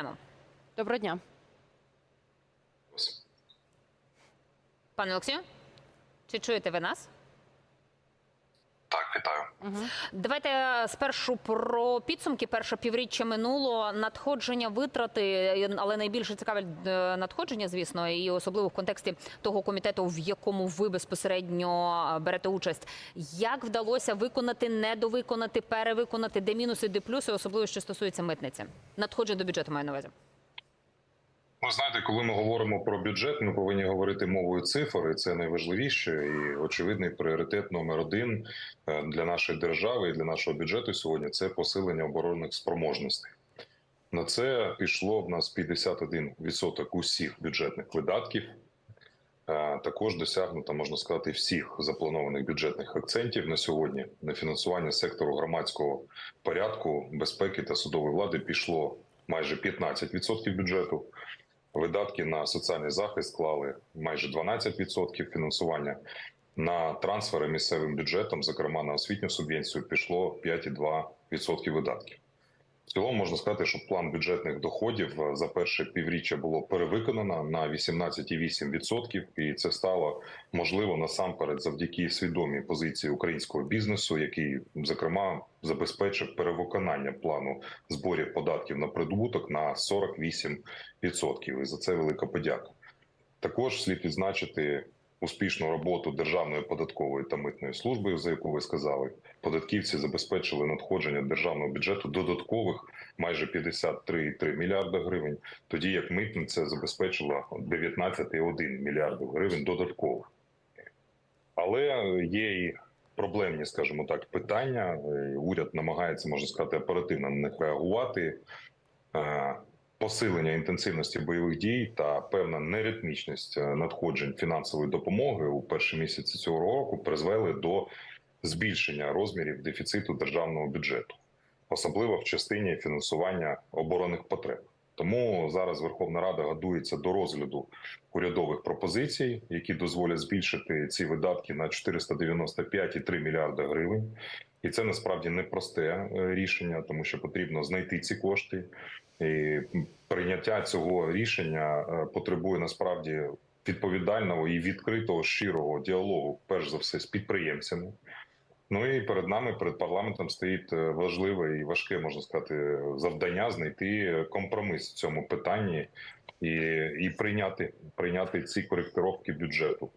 Вітаємо, Доброго дня. пане Олексію. Чи чуєте ви нас? Вітаю. Давайте е, спершу про підсумки. Перше півріччя минуло надходження, витрати, але найбільше цікавить е, надходження, звісно, і особливо в контексті того комітету, в якому ви безпосередньо е, берете участь. Як вдалося виконати, недовиконати, перевиконати, де мінуси, де плюси, особливо що стосується митниці? Надходження до бюджету маю на увазі. Ну, знаєте, коли ми говоримо про бюджет, ми повинні говорити мовою цифр, і це найважливіше і очевидний пріоритет номер один е, для нашої держави і для нашого бюджету сьогодні це посилення оборонних спроможностей. На це пішло в нас 51% усіх бюджетних видатків. Е, Також досягнуто, можна сказати, всіх запланованих бюджетних акцентів на сьогодні на фінансування сектору громадського порядку, безпеки та судової влади пішло майже 15% бюджету. Видатки на соціальний захист склали майже 12% фінансування. На трансфери місцевим бюджетом, зокрема на освітню субвенцію, пішло 5,2% видатків. В цілому можна сказати, що план бюджетних доходів е, за перше півріччя було перевиконано на 18,8%, і це стало можливо насамперед завдяки свідомій позиції українського бізнесу, який зокрема забезпечив перевиконання плану зборів податків на прибуток на 48%. І за це велика подяка. Також слід відзначити успішну роботу Державної податкової та митної служби, за яку ви сказали. Податківці забезпечили надходження державного бюджету додаткових майже 53,3 мільярда гривень, тоді як митниця забезпечила 19,1 мільярда гривень додаткових. Але є і проблемні, скажімо так, питання. Е, Уряд намагається, можна сказати, оперативно на них реагувати. Посилення інтенсивності бойових дій та певна неритмічність е, надходжень фінансової допомоги у перші місяці цього року призвели до збільшення розмірів дефіциту державного бюджету, особливо в частині фінансування оборонних потреб. Тому зараз Верховна Рада готується до розгляду урядових пропозицій, які дозволять збільшити ці видатки на 495,3 мільярда гривень. І це насправді непросте е, рішення, тому що потрібно знайти ці кошти. І прийняття цього рішення е, потребує насправді відповідального і відкритого щирого діалогу, перш за все, з підприємцями. Ну і перед нами, перед парламентом, стоїть е, важливе і важке, можна сказати, завдання знайти компроміс в цьому питанні і, і прийняти, прийняти ці коректировки бюджету.